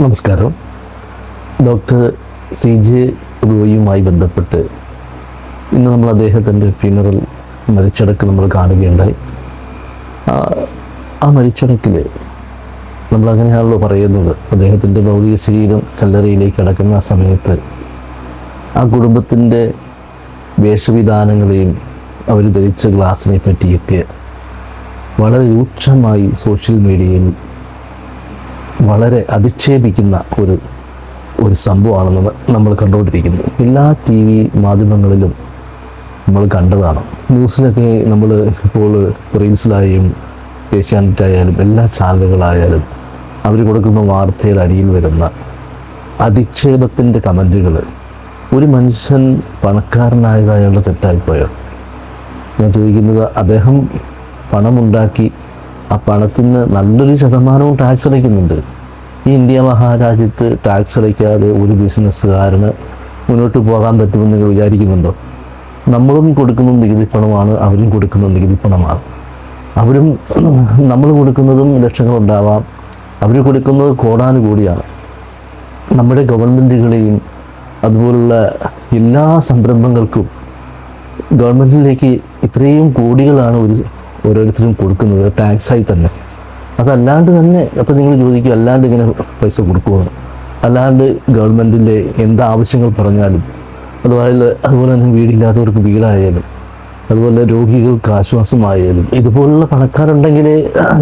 നമസ്കാരം. Doctor C J റോയുമായി ബന്ധപ്പെട്ട് ഇന്ന് നമ്മൾ അദ്ദേഹത്തിന്റെ ഫ്യൂണറൽ മരിച്ചടക്ക് നമ്മൾ കാണുകയുണ്ടായി. ആ- മരിച്ചടക്കിൽ നമ്മളങ്ങനെയാണല്ലോ പറയുന്നത്. അദ്ദേഹത്തിന്റെ ഭൗതിക ശരീരം കല്ലറയിലേക്ക് അടക്കുന്ന ആ സമയത്ത് ആ കുടുംബത്തിന്റെ വേഷവിധാനങ്ങളെയും അവർ ധരിച്ച ഗ്ലാസിനെ പറ്റിയൊക്കെ വളരെ രൂക്ഷമായി സോഷ്യൽ മീഡിയയിൽ വളരെ അധിക്ഷേപിക്കുന്ന ഒരു ഒരു സംഭവമാണെന്ന് നമ്മൾ കണ്ടുകൊണ്ടിരിക്കുന്നത് എല്ലാ ടി വി മാധ്യമങ്ങളിലും നമ്മൾ കണ്ടതാണ്. ന്യൂസിലൊക്കെ നമ്മൾ ഇപ്പോൾ റീൽസിലായും ഏഷ്യാനെറ്റായാലും എല്ലാ ചാനലുകളായാലും അവർ കൊടുക്കുന്ന വാർത്തയുടെ അടിയിൽ വരുന്ന അധിക്ഷേപത്തിന്റെ കമന്റുകൾ. ഒരു മനുഷ്യൻ പണക്കാരനായത് അയാളുടെ തെറ്റായിപ്പോയോ? ഞാൻ ചോദിക്കുന്നത് അദ്ദേഹം പണമുണ്ടാക്കി ആ പണത്തിന് നല്ലൊരു ശതമാനവും ടാക്സ് അടയ്ക്കുന്നുണ്ട്. ഇന്ത്യ മഹാരാജ്യത്ത് ടാക്സ് അടയ്ക്കാതെ ഒരു ബിസിനസ്സുകാരന് മുന്നോട്ട് പോകാൻ പറ്റുമെന്ന് നിങ്ങൾ വിചാരിക്കുന്നുണ്ടോ? നമ്മളും കൊടുക്കുന്ന നികുതി പണമാണ് അവരും കൊടുക്കുന്ന നികുതി പണമാണ്. അവരും നമ്മൾ കൊടുക്കുന്നതും ലക്ഷങ്ങളുണ്ടാവാം. അവർ കൊടുക്കുന്നത് കോടാനുകൂടിയാണ്. നമ്മുടെ ഗവൺമെന്റുകളെയും അതുപോലുള്ള എല്ലാ സംരംഭങ്ങൾക്കും ഗവൺമെന്റിലേക്ക് ഇത്രയും കോടികളാണ് ഒരു ഓരോരുത്തരും കൊടുക്കുന്നത് ടാക്സായി തന്നെ. അതല്ലാണ്ട് തന്നെ അപ്പോൾ നിങ്ങൾ ചോദിക്കും അല്ലാണ്ട് ഇങ്ങനെ പൈസ കൊടുക്കുമെന്ന് അല്ലാണ്ട് ഗവൺമെന്റിന്റെ എന്താവശ്യങ്ങൾ പറഞ്ഞാലും അതുപോലെ അതുപോലെ തന്നെ വീടില്ലാത്തവർക്ക് വീടായാലും അതുപോലെ രോഗികൾക്ക് ആശ്വാസമായാലും ഇതുപോലുള്ള പണക്കാരുണ്ടെങ്കിൽ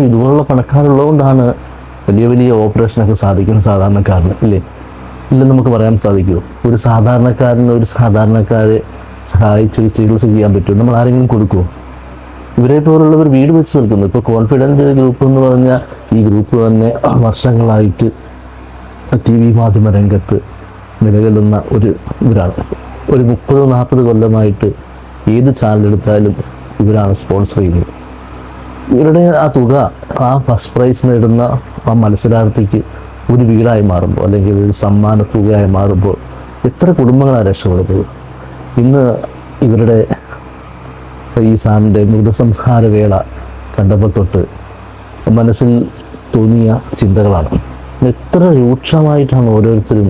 ഇതുപോലുള്ള പണക്കാരുള്ളതുകൊണ്ടാണ് വലിയ വലിയ ഓപ്പറേഷനൊക്കെ സാധിക്കുന്ന സാധാരണക്കാരന് ഇല്ലേ? ഇല്ലെന്ന് നമുക്ക് പറയാൻ സാധിക്കുമോ ഒരു സാധാരണക്കാരന് ഒരു സാധാരണക്കാരെ സഹായിച്ചൊരു ചികിത്സ ചെയ്യാൻ പറ്റുമോ? നമ്മൾ ആരെങ്കിലും കൊടുക്കുമോ ഇവരെ പോലുള്ളവർ വീട് വെച്ച് നിൽക്കുന്നു. ഇപ്പോൾ കോൺഫിഡന്റ് ഗ്രൂപ്പ് എന്ന് പറഞ്ഞാൽ ഈ ഗ്രൂപ്പ് തന്നെ വർഷങ്ങളായിട്ട് ടി വി മാധ്യമ രംഗത്ത് നിലകൊള്ളുന്ന ഒരു ഇവരാണ്. ഒരു മുപ്പത് നാൽപ്പത് കൊല്ലമായിട്ട് ഏത് ചാനൽ ചാനലെടുത്താലും ഇവരാണ് സ്പോൺസർ ചെയ്യുന്നത്. ഇവരുടെ ആ തുക ആ ഫസ്റ്റ് പ്രൈസ് നേടുന്ന ആ മത്സരാർത്ഥിക്ക് ഒരു വീടായി മാറുമ്പോൾ അല്ലെങ്കിൽ ഒരു സമ്മാന തുകയായി മാറുമ്പോൾ എത്ര കുടുംബങ്ങളാണ് രക്ഷപ്പെടുന്നത്? ഇന്ന് ഇവരുടെ ഈ സാറിന്റെ മൃതസംഹാര വേള കണ്ടപ്പോൾ തൊട്ട് മനസ്സിൽ തോന്നിയ ചിന്തകളാണ്. എത്ര രൂക്ഷമായിട്ടാണ് ഓരോരുത്തരും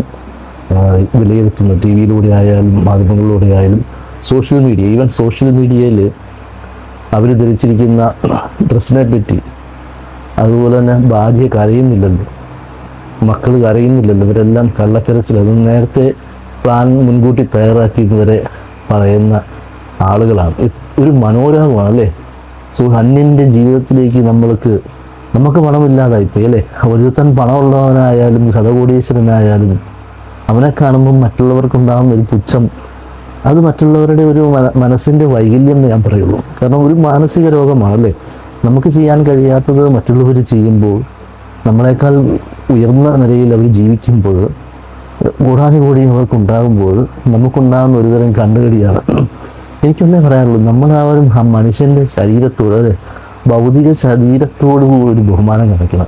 വിലയിരുത്തുന്നത്. ടി വിയിലൂടെ ആയാലും മാധ്യമങ്ങളിലൂടെ ആയാലും സോഷ്യൽ മീഡിയ ഈവൻ സോഷ്യൽ മീഡിയയിൽ അവർ ധരിച്ചിരിക്കുന്ന ഡ്രസ്സിനെ പറ്റി. അതുപോലെ തന്നെ ഭാര്യ കരയുന്നില്ലല്ലോ മക്കൾ കരയുന്നില്ലല്ലോ ഇവരെല്ലാം കള്ളക്കരച്ചിൽ. അത് നേരത്തെ പ്ലാൻ മുൻകൂട്ടി തയ്യാറാക്കി ഇതുവരെ പറയുന്ന ആളുകളാണ്. ഒരു മനോരമമാണ് അല്ലേ? സോ അന്യന്റെ ജീവിതത്തിലേക്ക് നമ്മൾക്ക് നമുക്ക് പണമില്ലാതായിപ്പോയി അല്ലേ? ഒരുത്തൻ പണമുള്ളവനായാലും ശതകോടീശ്വരനായാലും അവനെ കാണുമ്പോൾ മറ്റുള്ളവർക്കുണ്ടാകുന്ന ഒരു പുച്ഛം അത് മറ്റുള്ളവരുടെ ഒരു മന- മനസ്സിന്റെ വൈകല്യം എന്ന് ഞാൻ പറയുള്ളൂ. കാരണം ഒരു മാനസിക രോഗമാണ് അല്ലേ? നമുക്ക് ചെയ്യാൻ കഴിയാത്തത് മറ്റുള്ളവർ ചെയ്യുമ്പോൾ നമ്മളെക്കാൾ ഉയർന്ന നിലയിൽ അവർ ജീവിക്കുമ്പോൾ കൂടാനുകൂടി അവർക്കുണ്ടാകുമ്പോൾ നമുക്കുണ്ടാകുന്ന ഒരുതരം കണ്ടുകടിയാണ് എനിക്കൊന്നേ പറയാനുള്ളൂ നമ്മളാവരും ആ മനുഷ്യന്റെ ശരീരത്തോട് അല്ലെ ഭൗതിക ശരീരത്തോട് ഒരു ബഹുമാനം കാണിക്കണം.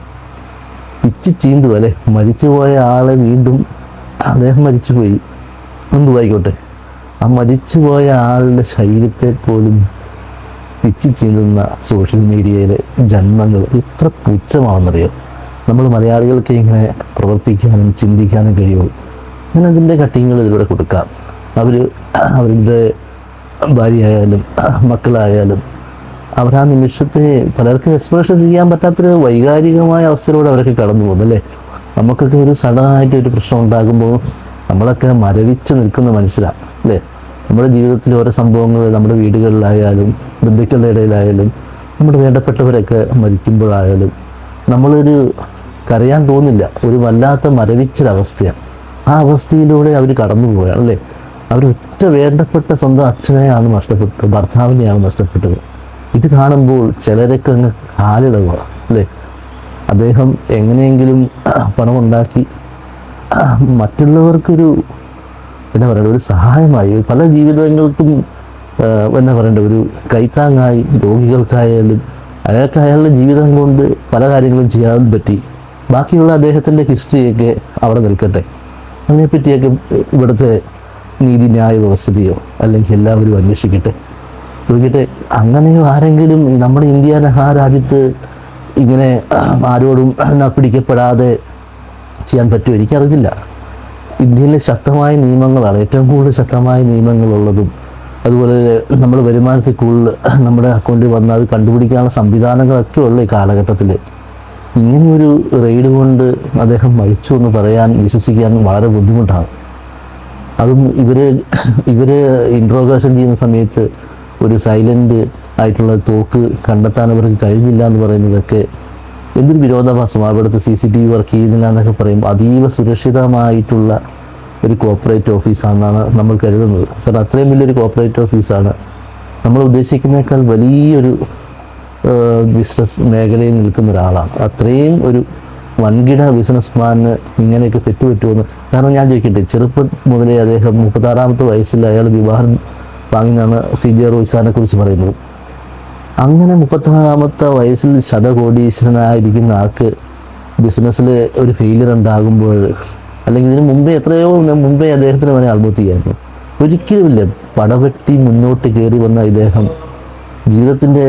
പിച്ച് ചീന്തു അല്ലെ? മരിച്ചുപോയ ആളെ വീണ്ടും അദ്ദേഹം മരിച്ചുപോയി. എന്തുവായിക്കോട്ടെ ആ മരിച്ചുപോയ ആളുടെ ശരീരത്തെ പോലും പിച്ച് ചീന്തുന്ന സോഷ്യൽ മീഡിയയിലെ ജന്മങ്ങൾ എത്ര പുച്ഛമാണെന്നറിയോ? നമ്മൾ മലയാളികൾക്ക് ഇങ്ങനെ പ്രവർത്തിക്കാനും ചിന്തിക്കാനും കഴിയുള്ളൂ ഞാൻ അതിന്റെ കട്ടിങ്ങൾ ഇതിലൂടെ കൊടുക്കാം. അവർ അവരുടെ ഭാര്യയായാലും മക്കളായാലും അവർ ആ നിമിഷത്തെ പലർക്കും എക്സ്പ്രഷൻ ചെയ്യാൻ പറ്റാത്തൊരു വൈകാരികമായ അവസ്ഥയിലൂടെ അവരൊക്കെ കടന്നു പോകുന്നു അല്ലേ? നമുക്കൊക്കെ ഒരു സഡനായിട്ട് ഒരു പ്രശ്നം ഉണ്ടാകുമ്പോൾ നമ്മളൊക്കെ മരവിച്ച് നിൽക്കുന്ന മനുഷ്യരാണ് അല്ലേ? നമ്മുടെ ജീവിതത്തിൽ ഓരോ സംഭവങ്ങൾ നമ്മുടെ വീടുകളിലായാലും ബന്ധുക്കളുടെ ഇടയിലായാലും നമ്മുടെ വേണ്ടപ്പെട്ടവരൊക്കെ മരിക്കുമ്പോഴായാലും നമ്മളൊരു കരയാൻ തോന്നില്ല ഒരു വല്ലാത്ത മരവിച്ചൊരവസ്ഥയാണ്. ആ അവസ്ഥയിലൂടെ അവർ കടന്നു പോവുകയാണ് അല്ലേ? അവർ ഒറ്റ വേണ്ടപ്പെട്ട സ്വന്തം അച്ഛനെയാണ് നഷ്ടപ്പെട്ടത് ഭർത്താവിനെയാണ് നഷ്ടപ്പെട്ടത്. ഇത് കാണുമ്പോൾ ചിലരൊക്കെ അങ്ങ് കാലിളവുക അല്ലേ? അദ്ദേഹം എങ്ങനെയെങ്കിലും പണമുണ്ടാക്കി മറ്റുള്ളവർക്കൊരു എന്നാ പറയേണ്ട ഒരു സഹായമായി പല ജീവിതങ്ങൾക്കും എന്നാ പറയേണ്ട ഒരു കൈത്താങ്ങായി രോഗികൾക്കായാലും അയാൾക്ക് അയാളുടെ ജീവിതം കൊണ്ട് പല കാര്യങ്ങളും ചെയ്യാൻ പറ്റി. ബാക്കിയുള്ള അദ്ദേഹത്തിന്റെ ഹിസ്റ്ററിയൊക്കെ അവിടെ നിൽക്കട്ടെ. അതിനെപ്പറ്റിയൊക്കെ ഇവിടുത്തെ നീതിന്യായ വ്യവസ്ഥയോ അല്ലെങ്കിൽ എല്ലാവരും അന്വേഷിക്കട്ടെ. നോക്കിയിട്ട് അങ്ങനെയോ ആരെങ്കിലും നമ്മുടെ ഇന്ത്യ ആ രാജ്യത്ത് ഇങ്ങനെ ആരോടും പിടിക്കപ്പെടാതെ ചെയ്യാൻ പറ്റുമോ? എനിക്കറിയില്ല. ഇന്ത്യയിലെ ശക്തമായ നിയമങ്ങളാണ് ഏറ്റവും കൂടുതൽ ശക്തമായ നിയമങ്ങളുള്ളതും അതുപോലെ നമ്മൾ വരുമാനത്തിൽ കൂടുതൽ നമ്മുടെ അക്കൗണ്ടിൽ വന്ന് അത് കണ്ടുപിടിക്കാനുള്ള സംവിധാനങ്ങളൊക്കെ ഉള്ള ഈ കാലഘട്ടത്തിൽ ഇങ്ങനെയൊരു റെയ്ഡ് കൊണ്ട് അദ്ദേഹം മരിച്ചു എന്ന് പറയാൻ വിശ്വസിക്കാൻ വളരെ ബുദ്ധിമുട്ടാണ്. അതും ഇവർ ഇവർ ഇൻട്രോഗേഷൻ ചെയ്യുന്ന സമയത്ത് ഒരു സൈലന്റ് ആയിട്ടുള്ള തോക്ക് കണ്ടെത്താൻ അവർക്ക് കഴിഞ്ഞില്ല എന്ന് പറയുന്നതൊക്കെ എന്തൊരു വിരോധാഭാസമാണ് അവിടുത്തെ C C T V work ചെയ്യുന്നില്ല എന്നൊക്കെ പറയുമ്പോൾ അതീവ സുരക്ഷിതമായിട്ടുള്ള ഒരു കോപ്പറേറ്റ് ഓഫീസാണെന്നാണ് നമ്മൾ കരുതുന്നത്. കാരണം അത്രയും വലിയൊരു കോപ്പറേറ്റ് ഓഫീസാണ് നമ്മൾ ഉദ്ദേശിക്കുന്നേക്കാൾ വലിയൊരു ബിസിനസ് മേഖലയിൽ നിൽക്കുന്ന ഒരാളാണ്. അത്രയും ഒരു വൻകിട ബിസിനസ്മാന് ഇങ്ങനെയൊക്കെ തെറ്റുപറ്റുമെന്ന്. കാരണം ഞാൻ ചോദിക്കട്ടെ ചെറുപ്പം മുതലേ അദ്ദേഹം മുപ്പത്താറാമത്തെ വയസ്സിൽ അയാൾ വിവാഹം വാങ്ങിയെന്നാണ് സി ജെ റോയ്സാനെ കുറിച്ച് പറയുന്നത്. അങ്ങനെ മുപ്പത്താറാമത്തെ വയസ്സിൽ ശതകോടീശ്വരനായിരിക്കുന്ന ആൾക്ക് ബിസിനസ്സിൽ ഒരു ഫെയിലിയർ ഉണ്ടാകുമ്പോൾ അല്ലെങ്കിൽ ഇതിന് മുമ്പേ എത്രയോ മുമ്പേ അദ്ദേഹത്തിന് വേണേൽ ആത്മഹത്യ ചെയ്യായിരുന്നു. ഒരിക്കലുമില്ല പടവെട്ടി മുന്നോട്ട് കയറി വന്ന ഇദ്ദേഹം ജീവിതത്തിന്റെ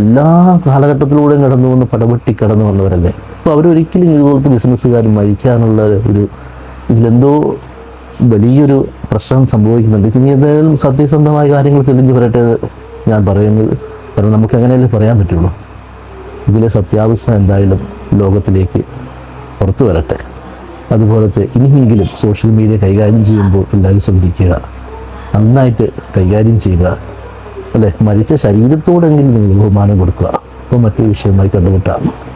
എല്ലാ കാലഘട്ടത്തിലൂടെയും കടന്നു വന്ന് പടവെട്ടി കടന്നു വന്നവരല്ലേ. അപ്പോൾ അവരൊരിക്കലും ഇതുപോലത്തെ ബിസിനസ്സുകാർ മരിക്കാനുള്ള ഒരു ഇതിലെന്തോ വലിയൊരു പ്രശ്നം സംഭവിക്കുന്നുണ്ട്. ഇനി എന്തായാലും സത്യസന്ധമായ കാര്യങ്ങൾ തെളിഞ്ഞു വരട്ടെ ഞാൻ പറയുന്നത്. കാരണം നമുക്ക് അങ്ങനെയല്ലേ പറയാൻ പറ്റുള്ളൂ. ഇതിലെ സത്യാവസ്ഥ എന്തായാലും ലോകത്തിലേക്ക് പുറത്തു വരട്ടെ. അതുപോലത്തെ ഇനിയെങ്കിലും സോഷ്യൽ മീഡിയ കൈകാര്യം ചെയ്യുമ്പോൾ എല്ലാവരും ശ്രദ്ധിക്കുക. നന്നായിട്ട് കൈകാര്യം ചെയ്യുക. അല്ലേ? മരിച്ച ശരീരത്തോടെങ്കിലും നിങ്ങൾ ബഹുമാനം കൊടുക്കുക. അപ്പോൾ മറ്റൊരു വിഷയമായി കണ്ടുമുട്ടാം.